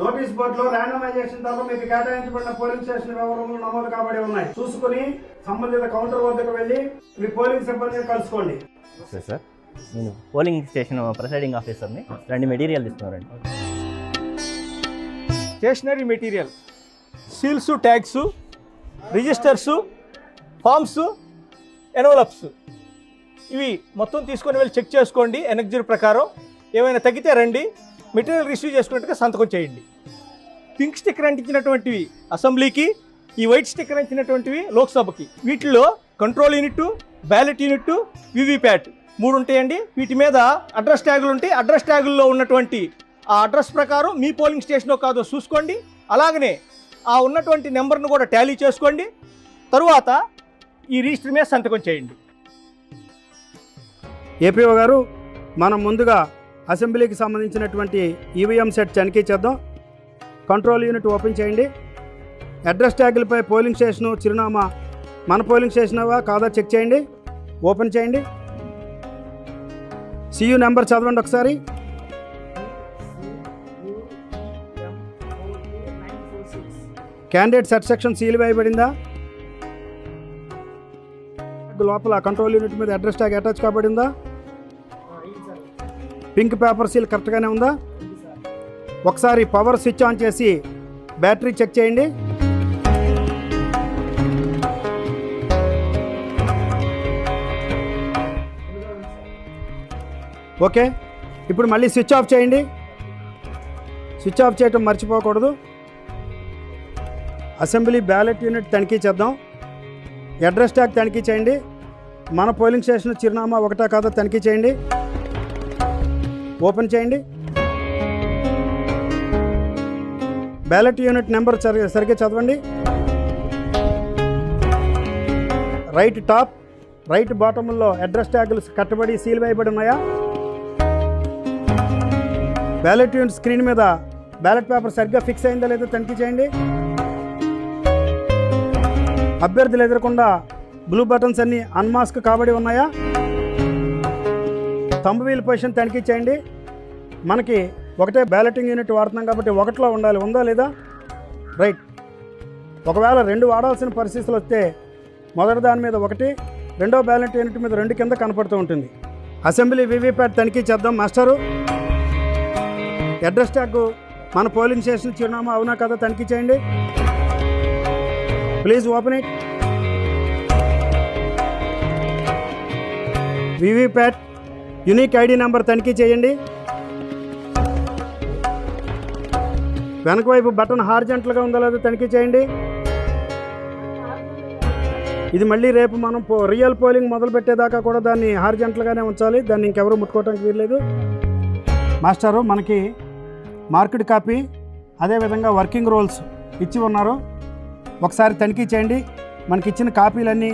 Notice బోర్డులో randomisation తర్వాత మీకు కేటాయించబడిన పోలింగ్ స్టేషన్ వివరములు నమోదు కాబడి ఉన్నాయి. చూసుకుని సంబంధిత కౌంటర్ వద్దకు వెళ్ళి మీ పోలింగ్ సిబ్బందిని కలుసుకోండి. సరే సార్. నేను పోలింగ్ స్టేషన్ ప్రిసైడింగ్ ఆఫీసర్ని రెండు మెటీరియల్ ఇస్తున్నారండి stationery material. Seals tags registers forms envelopes. ఇవి మొత్తం తీసుకొని వెళ్ళి చెక్ చేసుకోండి ఎనర్జీ ప్రకారం. ఏమైనా తగ్గితే రండి. మెటీరియల్ రిసీవ్ చేసుకున్నట్టుగా సంతకం చేయండి. పింక్ స్టిక్కర్ అంటించినటువంటివి అసెంబ్లీకి ఈ వైట్ స్టిక్కర్ అంటించినటువంటివి లోక్సభకి. వీటిలో control unit ballot unit VVPAT మూడు ఉంటాయండి. వీటి మీద అడ్రస్ ట్యాగులు ఉంటాయి అడ్రస్ ట్యాగుల్లో ఉన్నటువంటి ఆ అడ్రస్ ప్రకారం మీ పోలింగ్ స్టేషనో కాదో చూసుకోండి. అలాగనే ఆ ఉన్నటువంటి నెంబర్ను కూడా టాలీ చేసుకోండి. తరువాత ఈ రిజిస్టర్ మీద సంతకం చేయండి. ఏపీఓ గారు మనం ముందుగా అసెంబ్లీకి సంబంధించినటువంటి ఈవీఎం సెట్ తనిఖీ చేద్దాం. కంట్రోల్ యూనిట్ ఓపెన్ చేయండి. అడ్రస్ ట్యాగులపై పోలింగ్ స్టేషను చిరునామా మన పోలింగ్ స్టేషనవా కాదా చెక్ చేయండి. ఓపెన్ చేయండి. సియు నెంబర్ చదవండి ఒకసారి. క్యాండిడేట్ సెట్ సెక్షన్ సీల్ వేయబడిందా? లోపల కంట్రోల్ యూనిట్ మీద అడ్రస్ ట్యాగ్ అటాచ్ కాబడిందా? పింక్ పేపర్ సీల్ కరెక్ట్గానే ఉందా? ఒకసారి పవర్ స్విచ్ ఆన్ చేసి బ్యాటరీ చెక్ చేయండి. ఓకే ఇప్పుడు మళ్ళీ స్విచ్ ఆఫ్ చేయండి. స్విచ్ ఆఫ్ చేయటం మర్చిపోకూడదు. అసెంబ్లీ బ్యాలెట్ యూనిట్ తనిఖీ చేద్దాం. అడ్రస్ ట్యాగ్ తనిఖీ చేయండి. మన పోలింగ్ స్టేషన్ చిరునామా ఒకటా కాదో తనిఖీ చేయండి. ఓపెన్ చేయండి. బ్యాలెట్ యూనిట్ నెంబర్ సరి సరిగ్గా చదవండి. రైట్ టాప్ రైట్ బాటంలో అడ్రస్ ట్యాగులు కట్టబడి సీల్ వేయబడి ఉన్నాయా? బ్యాలెట్ యూనిట్ స్క్రీన్ మీద బ్యాలెట్ పేపర్ సరిగ్గా ఫిక్స్ అయిందా లేదో తనిఖీ చేయండి. అభ్యర్థులు ఎదురకుండా బ్లూ బటన్స్ అన్ని అన్మాస్క్ కాబడి ఉన్నాయా? తంబు వీల్ పొజిషన్ తనిఖీ చేయండి. మనకి ఒకటే బ్యాలెటింగ్ యూనిట్ వాడుతున్నాం కాబట్టి ఒకటిలో ఉండాలి. ఉందా లేదా? రైట్ ఒకవేళ రెండు వాడాల్సిన పరిస్థితులు వస్తే మొదటి దాని మీద ఒకటి రెండో బ్యాలెట్ యూనిట్ మీద రెండు కింద కనపడుతూ ఉంటుంది. అసెంబ్లీ వీవీప్యాట్ తనిఖీ చేద్దాం మాస్టరు. అడ్రస్ ట్యాగ్ మన పోలింగ్ స్టేషన్ చిరునామా అవునా కదా తనిఖీ చేయండి. Please open it VVPAT unique ID number తనిఖీ చేయండి. వెనక వైపు బటన్ హార్జెంట్లుగా ఉందో లేదో తనిఖీ చేయండి. ఇది మళ్ళీ రేపు మనం పో రియల్ పోలింగ్ మొదలు పెట్టేదాకా కూడా దాన్ని హార్జెంట్లుగానే ఉంచాలి. దాన్ని ఇంకెవరు ముట్టుకోవడానికి వీల్లేదు. మాస్టరు మనకి మార్కెట్ కాపీ అదేవిధంగా వర్కింగ్ రోల్స్ ఇచ్చి ఉన్నారు. ఒకసారి తనిఖీ చేయండి. మనకి ఇచ్చిన కాపీలన్నీ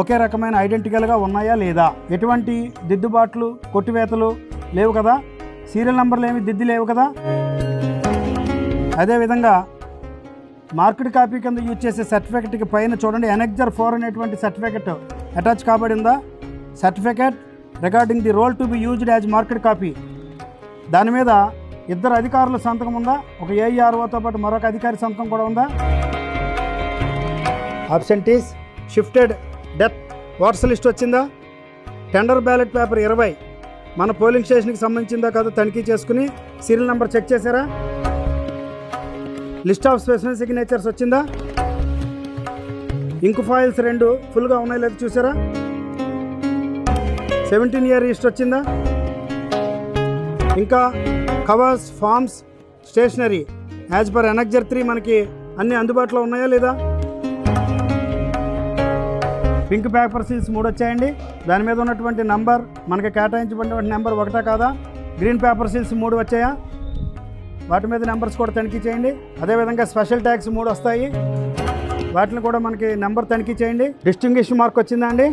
ఒకే రకమైన ఐడెంటికల్గా ఉన్నాయా లేదా? ఎటువంటి దిద్దుబాట్లు కొట్టివేతలు లేవు కదా? సీరియల్ నెంబర్లు ఏమి దిద్ది లేవు కదా? అదేవిధంగా మార్కెట్ కాపీ కింద యూజ్ చేసే సర్టిఫికెట్కి పైన చూడండి ఎనెక్జర్ ఫోర్ అనేటువంటి certificate attach కాబడిందా certificate regarding the roll to be used as marked copy. దాని మీద ఇద్దరు అధికారుల సంతకం ఉందా? ఒక ఏఈఆర్ఓతో పాటు మరొక అధికారి సంతకం కూడా ఉందా? అబ్సెంటీస్ షిఫ్టెడ్ ఓటర్స్ లిస్ట్ వచ్చిందా? టెండర్ బ్యాలెట్ పేపర్ ఇరవై. మన పోలింగ్ స్టేషన్కి సంబంధించిందా కాదో తనిఖీ చేసుకుని సీరియల్ నెంబర్ చెక్ చేశారా? లిస్ట్ ఆఫ్ స్పెషల్ సిగ్నేచర్స్ వచ్చిందా? ఇంక్ ఫాయిల్స్ రెండు ఫుల్గా ఉన్నాయి లేదు చూసారా సెవెంటీన్ ఇయర్ లిస్ట్ వచ్చిందా? ఇంకా covers forms stationery as per annexure three మనకి అన్ని అందుబాటులో ఉన్నాయా లేదా? పింక్ పేపర్ సీల్స్ మూడు వచ్చాయండి. దాని మీద ఉన్నటువంటి నంబర్ మనకి కేటాయించబడినటువంటి నెంబర్ ఒకటా కాదా? గ్రీన్ పేపర్ సీల్స్ మూడు వచ్చాయా? వాటి మీద నెంబర్స్ కూడా తనిఖీ చేయండి. అదేవిధంగా స్పెషల్ ట్యాక్స్ మూడు వస్తాయి. వాటిని కూడా మనకి నెంబర్ తనిఖీ చేయండి. డిస్టింగ్విష్ మార్క్ వచ్చిందా అండి?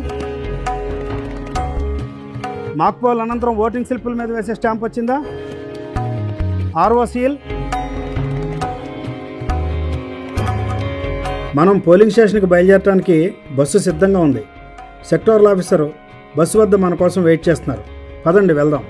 మాక్ పోల్ అనంతరం ఓటింగ్ స్లిప్పుల మీద వేసే స్టాంప్ వచ్చిందా? RO seal. మనం పోలింగ్ స్టేషన్కి బయలుదేరడానికి బస్సు సిద్ధంగా ఉంది. సెక్టోరల్ ఆఫీసర్ బస్సు వద్ద మన కోసం వెయిట్ చేస్తున్నారు. పదండి వెళ్దాం.